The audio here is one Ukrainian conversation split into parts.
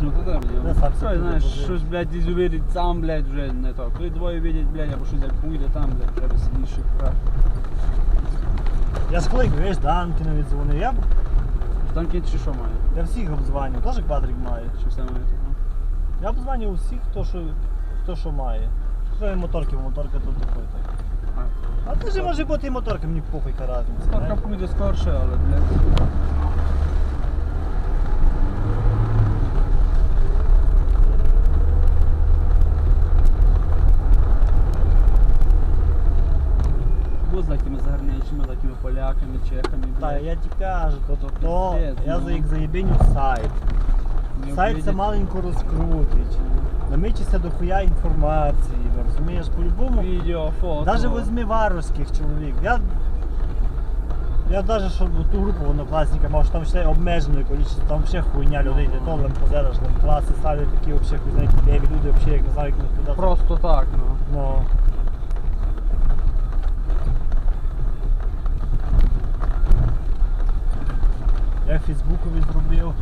Звісно, то треба. Не сам знаєш, щось, блядь, увидить сам, блядь, вже не то. Коли двоє видять, блядь, або щось як там, блядь, треба сильніше грати. Я коли весь Данкіна віддзвонив. Я, Там кінці що має? я всіх обдзвонив, теж квадрик має. Що саме того? Я обдзвонив усіх, хто що, хто що має. Хто є моторки, бо моторка тут такой так. А ти ж може бути і моторка, мені похуй яка разниця. Ставка пуйде скорше, але, блядь. З такими загарничими, такими поляками, чехами, Та я ті кажу, то, то, то Пиздець, я ну. за їх заєбіню сайт. Не Сайт це маленько розкрутить. Намичиться до хуя інформації, розумієш, по-любому. Відео, фото. Даже возьми варварських чоловік. Я, я даже що в ту групу однокласника мав, що там ще обмежене кількість, там ще хуйня людей, де то лемпозераш, класи ставлять такі вообще хуй знають, леві люди вообще, як не знаю, як не туди. Просто так, ну. Ну. Я в Фейсбукові зробив.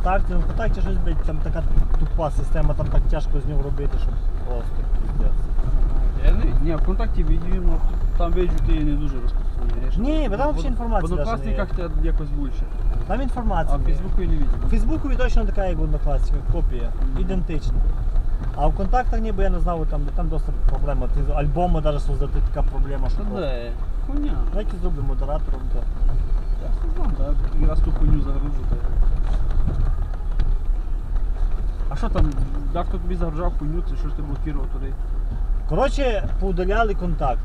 І в ВКонтакті, ну в щось, блядь, там така тупа система, там так тяжко з нього робити, що просто піздець. Ні, в контакті відео, ну, там виджу ти не дуже розпространяєш. Ні, бо там взагалі інформації В однокласниках це якось більше. Там А в Фейсбуку я не В видів. Фейсбукові точно така, як в однокласниках, копія, ідентична. А в контактах ніби я не знав, там, там досить проблема. Ти альбоми навіть создати така проблема, що де? Хуйня. І зроблю модератором, то. Я знам, так. І раз ту хуйню загружу, то. Що там, як хто тобі загружав хуйню, це що ж ти блокував туди? Коротше, поудаляли контакт.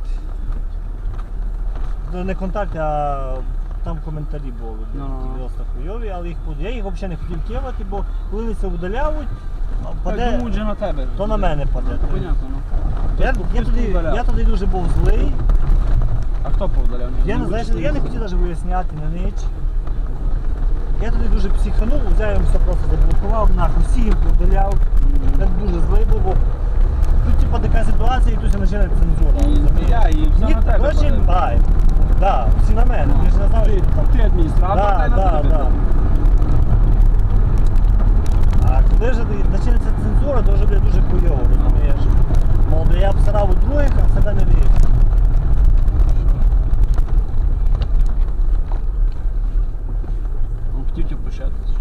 Ну, не контакт, а там коментарі були. Ну. такі Просто хуйові, але їх под- я їх взагалі не хотів кивати, бо коли вони це удаляють, а паде, думаю, вже на тебе. то на мене паде. Ну, то понятно, ну. Я, Хтось- я, хтось тоді, повдаляв. я тоді дуже був злий. А хто повдаляв? Я не я не хотів навіть виясняти на ніч. Я тоді дуже психанув, взяв їм все просто заблокував, нахуй всі їм подаляв. Я дуже злий був, тут типа така ситуація і тут починає цензура. Я, і все на тебе коротше, падає. ай, да, всі на мене, ти ж не знав, Ти, що там. ти адміністратор, та й на да, тебе. да. А коли вже почнеться цензура, то вже буде дуже хуйово, розумієш? Мол, я обсирав у других, а в себе не вірю. Он хотів тебе прощатися.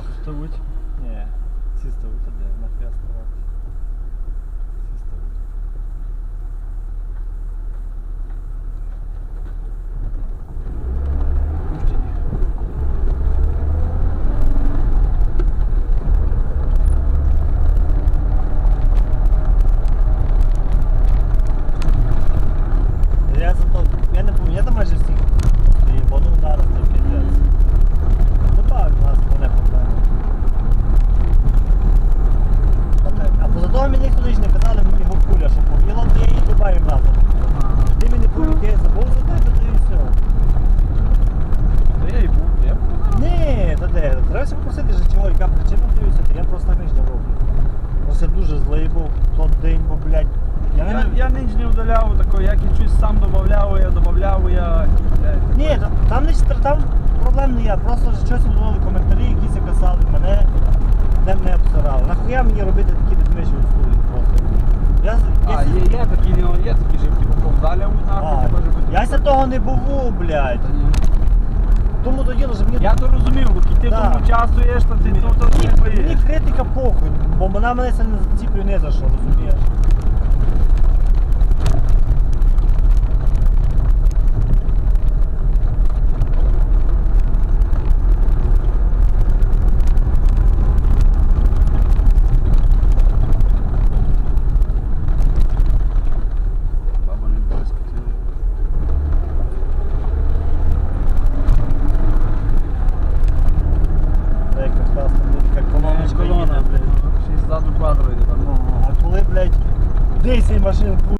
Ох, Хто будь? ні. Ці ставуть, а де? Нахуя ставати? Ці ставуть. Пущені. Я зато, я не пам'ятаю, я там майже всіх їбанув зараз, то піздець. Ну так, у нас не проблема. А поза того мені ніхто ж не казали, мені гукуля, що повіло, то я їду баю назад. Ти мені повіки, забув за тебе, то і все. Та я і був, я був. Ні, та де, треба ще життєво, яка причина дивився, я просто не роблю. Просто я дуже злий був той день, бо, блядь, я Я, не... я ніч удаляв, тако, як і щось сам додавляв, я додавляв, я... блядь, Ні, там не там проблем не я, просто щось удавали коментарі, якісь казали, мене не, не обсирали. Нахуя мені робити такі відмиші услуги просто? Я, з- я, є, є такі, є такі, що типу повдаляв, нахуй, може бути. я ся того не був, блядь. Тому що мені, Я то розумів, бо ти Да. тому участвуєш, то ти то мені, не мені критика похуй, бо вона мене це не заціпляє не за що, розумієш? Dei sem